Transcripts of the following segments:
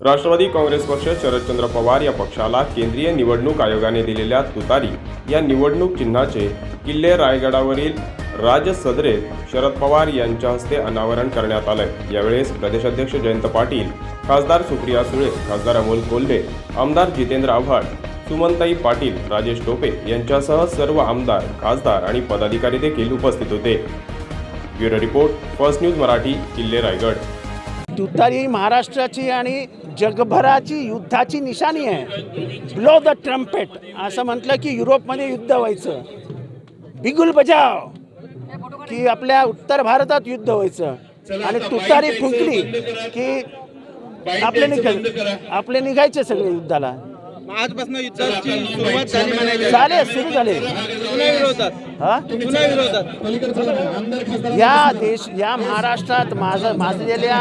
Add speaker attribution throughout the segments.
Speaker 1: राष्ट्रवादी काँग्रेस पक्ष शरदचंद्र पवार या पक्षाला केंद्रीय निवडणूक आयोगाने दिलेल्या तुतारी या निवडणूक चिन्हाचे किल्ले रायगडावरील राज सदरेत शरद पवार यांच्या हस्ते अनावरण करण्यात आलंय. यावेळेस प्रदेशाध्यक्ष जयंत पाटील खासदार सुप्रिया सुळे खासदार अमोल कोल्हे आमदार जितेंद्र आव्हाड सुमनताई पाटील राजेश टोपे यांच्यासह सर्व आमदार खासदार आणि पदाधिकारी देखील उपस्थित होते. Bureau report first news Marathi किल्ले रायगड.
Speaker 2: तुतारी महाराष्ट्राची आणि जगभराची युद्धाची निशाणी आहे. ब्लो द ट्रम्पेट असं म्हटलं की युरोपमध्ये युद्ध व्हायचं. बिगुल बजाव. की आपल्या उत्तर भारतात युद्ध व्हायचं. आणि तुतारी फुंकली की आपले निघ आपले निघायचे सगळे युद्धाला.
Speaker 3: आजपासून युद्धाची सुरुवात झाली म्हणायची
Speaker 2: झाले सुरू झाले.
Speaker 3: पुन्हा विरोधात.
Speaker 2: हा?
Speaker 3: पुन्हा विरोधात.
Speaker 2: या देश या महाराष्ट्रात माज माजलेल्या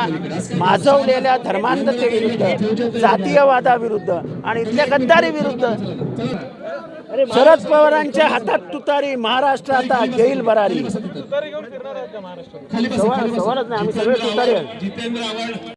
Speaker 2: माजवलेल्या धर्मांधतेविरुद्ध जातीयवादाविरुद्ध आणि इथल्या गद्दारी विरुद्ध. शरद पवारांच्या हातात तुतारी महाराष्ट्र आता घेईल बरारी. सवाल सवालच नाही आम्ही सगळे तुतारी आहे